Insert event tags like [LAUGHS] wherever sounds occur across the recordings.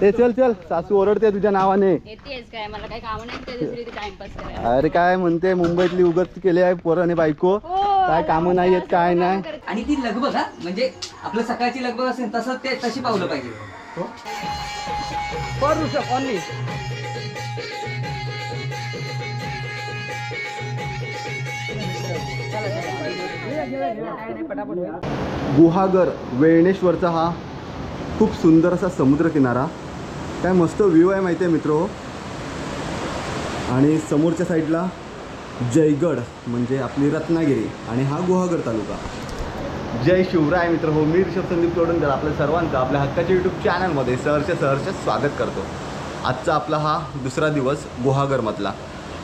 ते चल चल. सासू ओरडते तुझ्या नावाने. येतेच काय? मला काही काम नाही ते दुसरी टाइमपास करायला. अरे काय म्हणते मुंबईतली उगत केली आहे पोराने बायको. काय कामं नाही आहेत काय नाही. आणि ती लगबग हा? म्हणजे आपलं सकाळची लगबग असेल तसं ते तशी पावलं पाहिजे. गुहागर वेळणेश्वरचा हा खूप सुंदर असा समुद्रकिनारा काय मस्त व्ह्यू आहे माहिती आहे मित्र. आणि समोरच्या साईडला जयगड म्हणजे आपली रत्नागिरी आणि हा गुहागर तालुका. जय शिवराय मित्र हो मी ऋषभ संदीप तोडणकर आपल्या सर्वांचं आपल्या हक्काच्या यूट्यूब चॅनलमध्ये सहरच्या सहरच्या स्वागत करतो. आजचा आपला हा दुसरा दिवस गुहागरमधला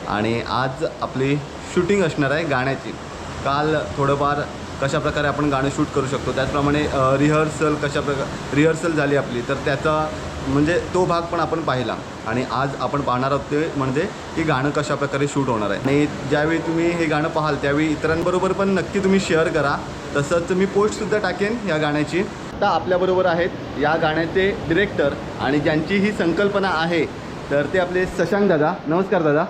आणि आज आपली शूटिंग असणार आहे गाण्याची. काल थोडंफार कशाप्रकारे आपण गाणं शूट करू शकतो त्याचप्रमाणे रिहर्सल कशा प्रकार रिहर्सल झाली आपली तर त्याचा म्हणजे तो भाग पण आपण पाहिला. आणि आज आपण पाहणार आहोत ते म्हणजे की गाणं कशा प्रकारे शूट होणार आहे. आणि ज्यावेळी तुम्ही हे गाणं पाहाल त्यावेळी इतरांबरोबर पण नक्की तुम्ही शेअर करा. तसंच मी पोस्टसुद्धा टाकेन या गाण्याची. आता आपल्याबरोबर आहेत या गाण्याचे डिरेक्टर आणि ज्यांची ही संकल्पना आहे तर ते आपले शशांक दादा. नमस्कार दादा.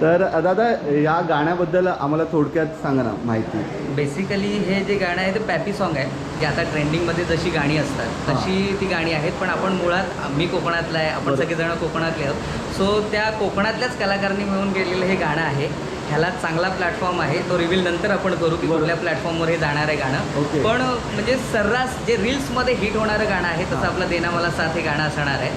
तर दादा या गाण्याबद्दल आम्हाला थोडक्यात सांगा ना माहिती बेसिकली हे जे गाणं आहे ते पॅपी सॉन्ग आहे जे आता ट्रेंडिंगमध्ये जशी गाणी असतात. तशी ती गाणी आहेत पण आपण मुळात मी कोकणातला आहे आपण बरोबर. सगळेजण कोकणातले आहोत सो त्या कोकणातल्याच कलाकारांनी मिळून गेलेलं हे गाणं आहे ह्याला चांगला प्लॅटफॉर्म आहे तो रिव्हील नंतर आपण करू की. कुठल्या प्लॅटफॉर्मवर हे जाणार आहे गाणं. पण म्हणजे सर्रास जे रील्समध्ये हिट होणारं गाणं आहे तसं. आपलं देना मला साथ हे गाणं असणार आहे.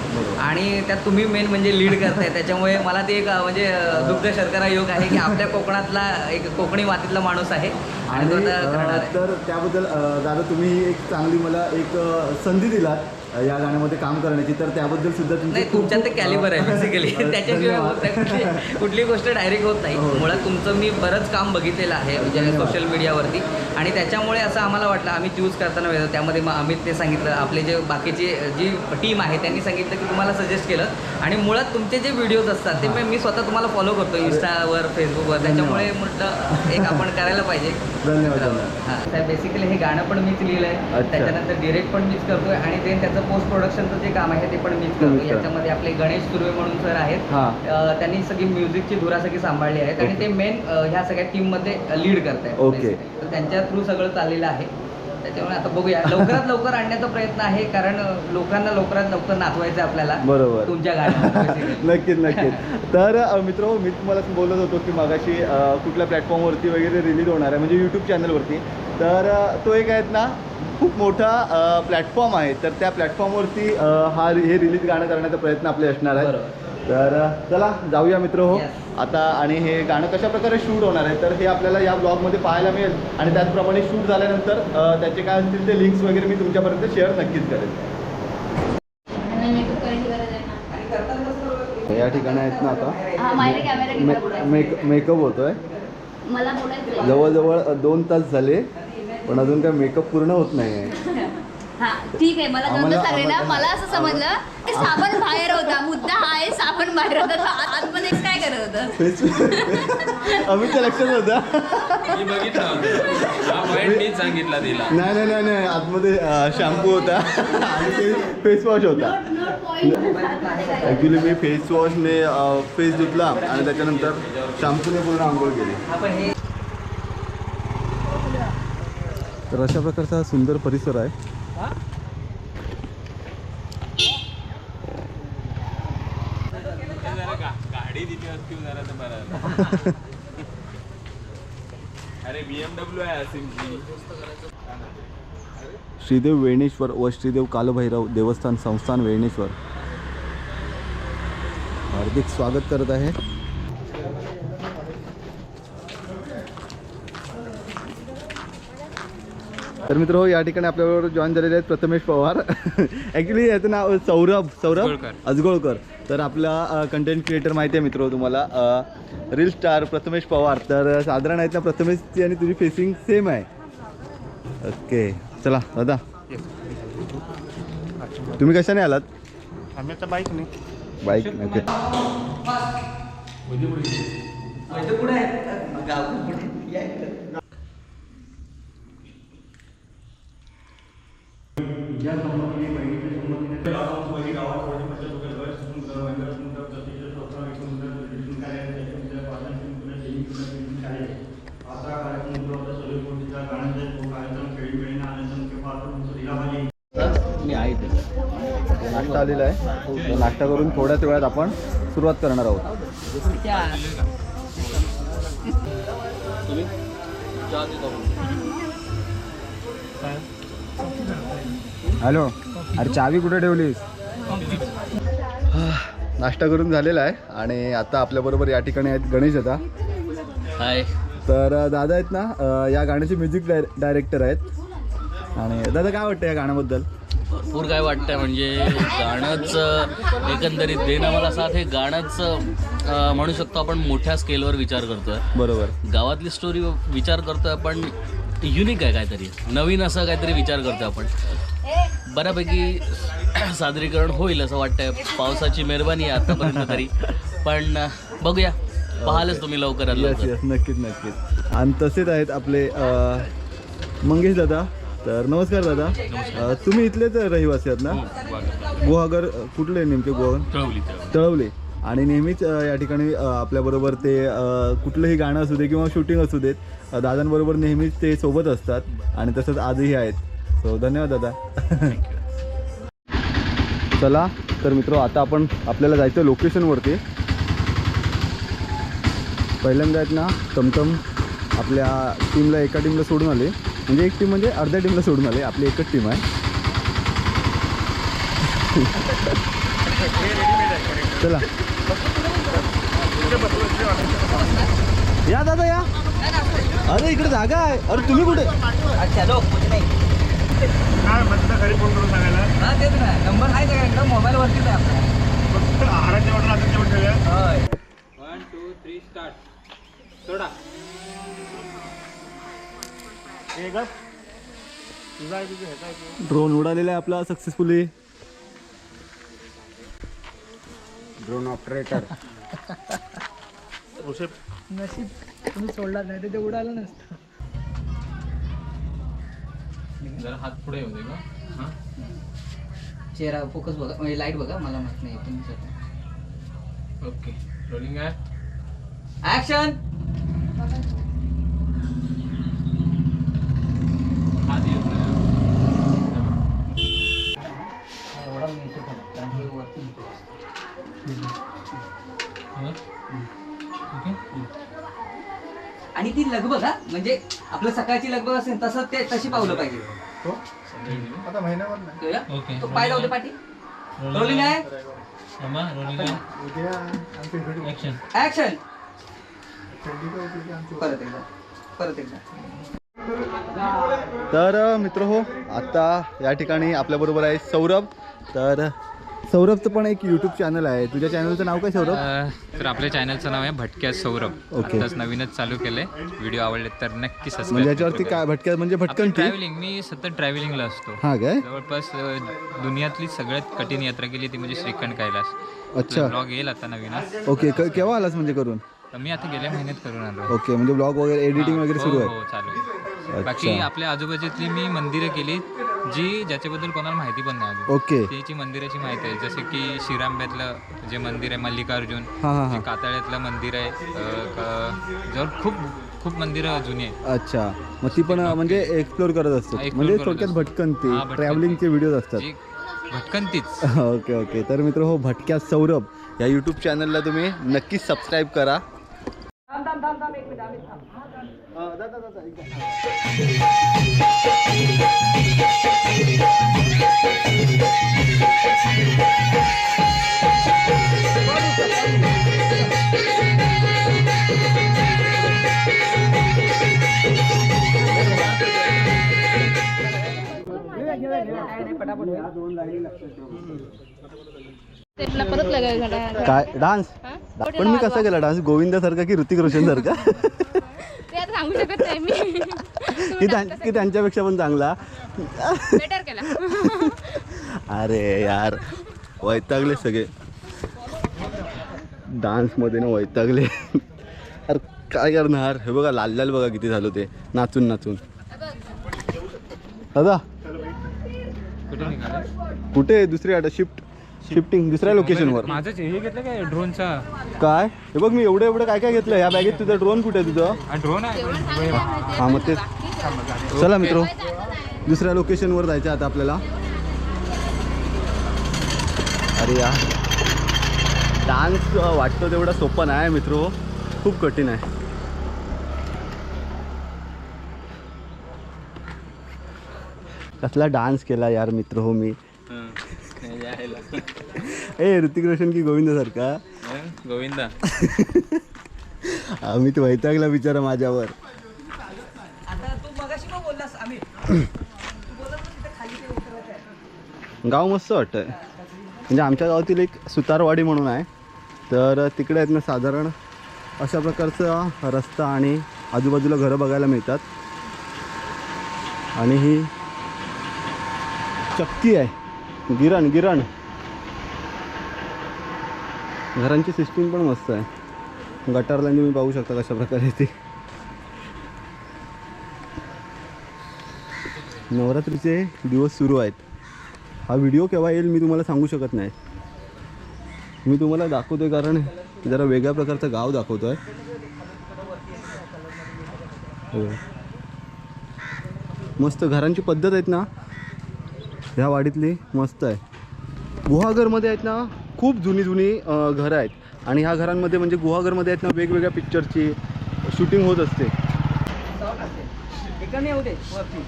आणि त्यात तुम्ही मेन म्हणजे लीड करताय त्याच्यामुळे मला ते एक म्हणजे दुग्ध शर्करा योग आहे की आपल्या कोकणातला एक कोकणी मातीतला माणूस आहे आणि तर त्याबद्दल दादा तुम्ही एक चांगली मला एक संधी दिलात या गाण्यामध्ये काम करण्याची. तर त्याबद्दल सुद्धा नाही तुमच्यात ते कॅलिबर आहे बेसिकली त्याच्याशिवाय धन्यवाद. होत नाही. [LAUGHS] कुठली गोष्ट डायरेक्ट होत नाही. हो. मुळात तुमचं मी बरंच काम बघितलेलं आहे म्हणजे. सोशल मीडियावरती आणि त्याच्यामुळे असं आम्हाला वाटलं आम्ही चूज करताना वेळ त्यामध्ये मग अमितने सांगितलं आपले जे बाकीचे जी टीम आहे त्यांनी सांगितलं की तुम्हाला सजेस्ट केलं. आणि मुळात तुमचे जे व्हिडिओज असतात ते मी स्वतः तुम्हाला फॉलो करतो इंस्टावर फेसबुकवर त्याच्यामुळे म्हटलं एक आपण करायला पाहिजे. धन्यवाद हां बेसिकली हे गाणं पण मीच लिहिलं आहे. त्याच्यानंतर डिरेक्ट पण मीच करतोय आणि ते त्याचं पोस्ट प्रोडक्शनचं जे काम आहे ते पण मीच करतो. याच्यामध्ये आपले गणेश सुर्वे म्हणून सर आहेत. हां. त्यांनी सगळी म्युझिकची धुरा सगळी सांभाळली आहेत आणि. ते मेन ह्या सगळ्या टीममध्ये लीड करतायत. ओके. तर त्यांच्या थ्रू सगळं चाललेलं आहे. त्याच्यामुळे आता बघूया. लवकरात लवकर आणण्याचा प्रयत्न आहे कारण लोकांना लवकरात लवकर नाचवायचं आहे आपल्याला. बरोबर. तुमच्या गाण्यात [LAUGHS] नक्कीच नक्कीच. तर मित्र मी तुम्हाला बोलत होतो की मागाशी कुठल्या प्लॅटफॉर्मवरती वगैरे रिलीज होणार आहे म्हणजे यूट्यूब चॅनलवरती तर तो एक आहेत ना खूप मोठा प्लॅटफॉर्म आहे. तर त्या प्लॅटफॉर्मवरती हा हे रिलीज गाणं करण्याचा प्रयत्न आपले असणार आहे तर चला जाऊया मित्र हो. आता आणि हे गाणं कशा प्रकारे शूट होणार आहे? तर हे आपल्याला या ब्लॉगमध्ये पाहायला मिळेल. आणि त्याचप्रमाणे शूट झाल्यानंतर त्याचे काय असतील ते लिंक्स वगैरे मी तुमच्यापर्यंत शेअर नक्कीच ना या ठिकाणी आहेत ना आता? हा मेकअप होतोय. जवळजवळ दोन तास झाले. पण अजून काय मेकअप पूर्ण होत नाही आहे. हा ठीक आहे. मला आम्हाला- सांगले ना. आम्हाला- मला असं समजलं की साबण बाहेर होता. मुद्दा हा आहे साबण बाहेर होता. तो आत- आतमध्ये काय करत होतं? फेस अमितच्या लक्षात होता. मी बघितला होता हा पॉईंट मीच सांगितला तिला. नाही नाही नाही नाही. आतमध्ये शॅम्पू होता. आणि ते फेस वॉश होता. ॲक्च्युली मी फेस वॉशने फेस धुतला आणि त्याच्यानंतर शॅम्पूने पूर्ण आंघोळ केली आपण हे तर अशा प्रकारचा हा सुंदर परिसर आहे. जरा गा- गाडी तिथे असती जरा तर बरं अरे बीएमडब्ल्यू आहे असीमची श्रीदेव वेणेश्वर व श्रीदेव कालभैरव देवस्थान संस्थान वेणेश्वर. हार्दिक स्वागत करत आहे. तर मित्र या ठिकाणी आपल्याबरोबर जॉईन झालेले आहेत प्रथमेश पवार. ॲक्च्युली याचं नाव सौरभ सौरभ अजगोळकर. अजगोळकर. तर आपला कंटेंट क्रिएटर माहिती आहे मित्र तुम्हाला. Reel star Prathamesh Pawar. तर साधारण आहेत ना प्रथमेशची आणि तुझी फेसिंग सेम आहे. ओके चला दादा. तुम्ही कशाने आलात? आम्ही आता बाईक नाही बाईक ओके आलेला आहे. नाश्ता करून थोड्याच वेळात आपण सुरुवात करणार आहोत. हॅलो अरे चावी कुठे ठेवलीस? नाश्ता करून झालेला आहे आणि आता आपल्याबरोबर या ठिकाणी आहेत गणेश आता हाय तर दादा आहेत ना या गाण्याचे म्युझिक डाय डायरेक्टर आहेत. आणि दादा काय वाटतं या गाण्याबद्दल? भरपूर काय वाटतंय म्हणजे गाणंच एकंदरीत देण आम्हाला असं हे गाणंच म्हणू शकतो आपण मोठ्या स्केलवर विचार करतोय. बरोबर. गावातली स्टोरी विचार करतोय पण युनिक आहे काहीतरी. नवीन असं काहीतरी विचार करतोय आपण. बऱ्यापैकी सादरीकरण होईल असं वाटतंय. पावसाची मेहरबानी आहे आतापर्यंत तरी. पण बघूया. पाहालच तुम्ही लवकरात लवकर. येस नक्कीच नक्कीच. आणि तसेच आहेत आपले मंगेश दादा. तर नमस्कार दादा. अ, तुम्ही इथलेच रहिवासी आहात ना? गुहागर अ, कुठले नेमके गुहागर? तळवले आणि नेहमीच अ, या ठिकाणी अ, आपल्याबरोबर ते अ, कुठलंही गाणं असू दे किंवा शूटिंग असू देत अ, दादांबरोबर नेहमीच ते सोबत असतात आणि तसंच आजही आहेत. सो धन्यवाद दादा. [LAUGHS] चला तर मित्र आता आपण आपल्याला जायचं लोकेशनवरती पहिल्यांदा आहेत ना टमटम आपल्या टीमला एका टीमला सोडून आले. म्हणजे एक टीम म्हणजे अर्ध्या टीमला सोडून आले. आपली एकच टीम आहे. चला. या दादा या. अरे इकडे जागा आहे. अरे तुम्ही कुठे? अच्छा लो कुठे नाही. काय म्हणता घरी फोन करून सांगायला? हा तेच ना. नंबर आहे सगळ्यांकडे. मोबाईलवरतीच आहे आपला. फक्त आहाराच्या ऑर्डर आता जेवण ठेवूया. होय. वन टू थ्री स्टार्ट सोडा. हे आहे तो. ड्रोन उडालेला आहे आपला सक्सेसफुली ड्रोन ऑपरेटर उसे जरा हात पुढे होते का चेहरा फोकस बघा म्हणजे लाइट बघा मला माहीत नाही तुम्ही ओके रोलिंग आहे. ऍक्शन आणि ती लगबग हा? म्हणजे आपलं सकाळची लगबग असेल तसं ते तशी पावलं पाहिजे. आता महिन्यावर नाही. तो या? ओके. तो पाय लावते पाठी. रोलिंग आहे? थांबा रोलिंग आहे. ऍक्शन ऍक्शन परत एकदा. परत एकदा. तर मित्र हो आता या ठिकाणी आपल्याबरोबर आहे सौरभ. तर सौरभचं पण एक यूट्यूब चॅनल आहे. तुझ्या चॅनलचं नाव काय सौरभ? तर आपल्या चॅनलचं नाव आहे भटक्या सौरभ. ओके. नवीनच चालू केलंय. व्हिडिओ आवडले तर नक्की म्हणजे याच्यावरती काय भटक्या म्हणजे भटकन ट्रॅव्हलिंग मी सतत ट्रॅव्हलिंगला असतो. हा काय? जवळपास दुनियातली सगळ्यात कठीण यात्रा केली ती म्हणजे श्रीखंड कैलास. अच्छा. ब्लॉग येईल आता नवीनच. ओके केव्हा आलास म्हणजे करून? मी आता गेल्या महिन्यात करून आलो. ओके म्हणजे ब्लॉग वगैरे एडिटिंग वगैरे सुरू हो, आहे. हो, चालू आहे. अच्छा. बाकी आपल्या आजूबाजूतली मी मंदिरं केली जी ज्याच्याबद्दल कोणाला माहिती पण नाही अजून. ओके. त्याची मंदिराची माहिती आहे जसे की शिरांब्यातलं जे मंदिर आहे मल्लिकार्जुन हां हां जे हां. कातळ्यातलं मंदिर आहे अ, क- जवळ खूप खूप मंदिरं जुनी आहेत. अच्छा. मग ती पण म्हणजे एक्सप्लोर करत असतो Explore म्हणजे करत थोडक्यात असतो. भटकन हा, ती भटकंती. ट्रॅव्हलिंगचे व्हिडिओज असतात. जी भटकंतीच. [LAUGHS] Okay okay. तर मित्र हो भटक्या सौरभ या यूट्यूब चॅनलला तुम्ही नक्कीच सबस्क्राईब करा. परत लगायला काय? डान्स? पण मी कसा केला डान्स? गोविंदासारखा की ऋतिक रोशन सारखा सांगू शकत नाही मी. की त्यां- [LAUGHS] की त्यांच्यापेक्षा पण चांगला. बेटर केला. [LAUGHS] अरे यार वैतागले सगळे. डान्समध्ये ना वैतागले. अरे काय करणार? हे बघा लाल लाल बघा किती झालं ते. नाचून नाचून. दादा. कुठे निघाले कुठे आहे? दुसरी आता शिफ्ट शिफ्टिंग दुसऱ्या लोकेशनवर माझंच हे घेतलं काय? ड्रोनचा काय? हे बघ मी एवढं एवढं काय काय घेतलं? या बॅगेत तुझं ड्रोन कुठे आहे तुझं? ड्रोन आहे. हा मग तेच. चला मित्र दुसऱ्या लोकेशनवर जायचं आता आपल्याला. अरे या डान्स वाटतो तेवढा सोपं नाही मित्र खूप कठीण आहे. कसला डान्स केला यार मित्र हो मी. [LAUGHS] ए ऋतिक रोशन की गोविंदासारखा गोविंदा. [LAUGHS] आम्ही तो वैतागला बिचारा माझ्यावर. [CLEARS THROAT] गाव मस्त वाटतं आहे म्हणजे आमच्या गावातील एक सुतारवाडी म्हणून आहे. तर तिकडे आहेत ना साधारण अशा प्रकारचा रस्ता आणि आजूबाजूला घरं बघायला मिळतात. आणि ही चक्की आहे. गिरण गिरण. घरांची सिस्टीम पण मस्त आहे. गटारला तुम्ही पाहू शकता कशा प्रकारे ती. नवरात्रीचे दिवस सुरू आहेत. हा व्हिडिओ केव्हा येईल मी तुम्हाला सांगू शकत नाही. मी तुम्हाला दाखवतोय कारण जरा वेगळ्या प्रकारचं गाव दाखवतो हो मस्त घरांची पद्धत आहेत ना? ह्या वाडीतली मस्त आहे. गुहागरमध्ये आहेत ना खूप जुनी जुनी घरं आहेत. आणि ह्या घरांमध्ये म्हणजे गुहागरमध्ये आहेत ना वेगवेगळ्या पिक्चरची शूटिंग होत असते. कमी येऊ दे वरती.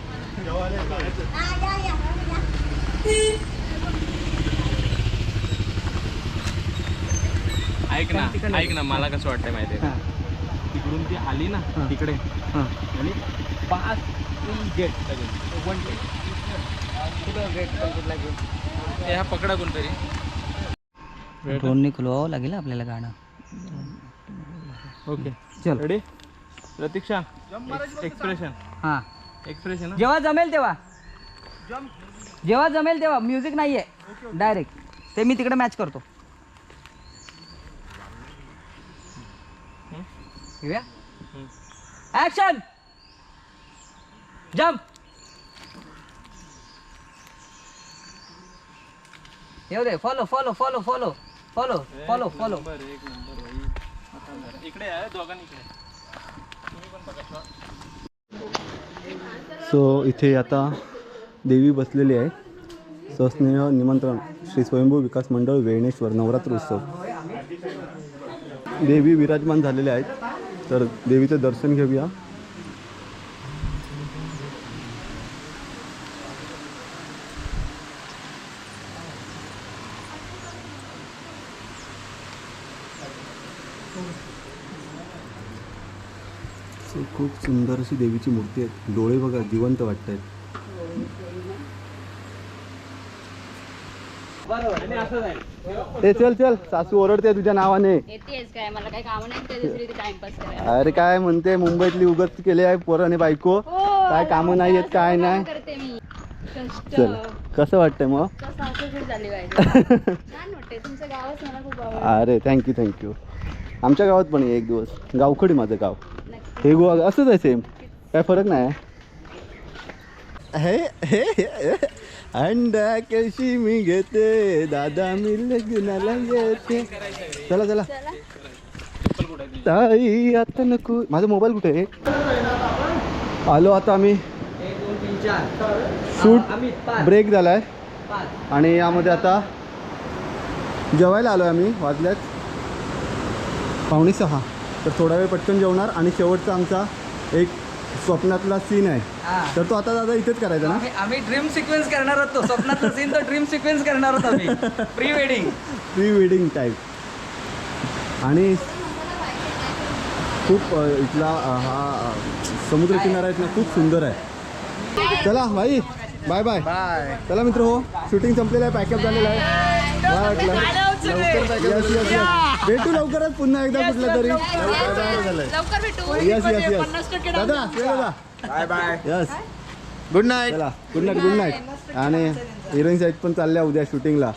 ऐक ना ऐक ना मला कसं वाटतंय माहिती आहे तिकडून ती आली ना तिकडे. हां. आणि पाच गेट वन गेट कुठं गेट कुठला गेट ह्या पकडा कोणतरी. ड्रोनने खुलवावं लागेल आपल्याला गाणं. ओके चल. रेडी प्रतीक्षा एक्सप्रेशन हां. एक्सप्रेशन जेव्हा जमेल तेव्हा. जेव्हा जमेल तेव्हा. म्युझिक नाही आहे डायरेक्ट ते मी तिकडे मॅच करतो. घेऊया? ऍक्शन जम्प येऊ दे. Follow follow follow follow follow follow follow इकडे आहे दोघांनी इकडे. सो इथे आता देवी बसलेली आहे. सस्नेह निमंत्रण श्री स्वयंभू विकास मंडळ वेळणेश्वर नवरात्र उत्सव. देवी विराजमान झालेले आहेत. तर देवीचं दर्शन घेऊया. खूप सुंदर अशी देवीची मूर्ती आहे डोळे बघा जिवंत वाटत आहेत ते चल चल. सासू ओरडते तुझ्या नावाने. अरे काय म्हणते मुंबईतली उगत केले आहे पोराने बायको. काय कामं नाही आहेत काय नाही. चल कसं वाटतंय मग? [LAUGHS] [LAUGHS] अरे थँक्यू थँक्यू आमच्या गावात पण एक दिवस. गावखडी माझं गाव. हे गोवा असंच आहे सेम काय फरक नाही. हे हे अंडा कशी मी घेते दादा मी लग्नाला घेते चला चला. ताई आता नको. माझा मोबाईल कुठे आहे? आलो आता आम्ही. शूट ब्रेक झालाय. आहे आणि यामध्ये आता जेवायला आलो आम्ही वाजल्यात. पावणे सहा. तर थोडा वेळ पटकन जेवणार आणि शेवटचा आमचा एक स्वप्नातला सीन आहे. हा. तर तो आता दादा इथेच करायचा ना? आम्ही ड्रीम सिक्वेन्स करणार होतो स्वप्नातला सीन तर ड्रीम सिक्वेन्स करणार होतो आम्ही. Pre wedding pre wedding type आणि खूप इथला हा अ, समुद्र किनारा आहेत ना खूप सुंदर आहे. चला भाई. बाय बाय बाय चला मित्र हो. शूटिंग संपलेलं आहे पॅकअप झालेलं आहे. काय वाटलं. भेटू. लवकरच पुन्हा एकदा कुठल्या तरी. लवकर भेटू. येस येस येस दादा bye bye yes good night चला गुड नाईट गुड नाईट आणि हिरोईन साईड पण चालल्या उद्या शूटिंगला.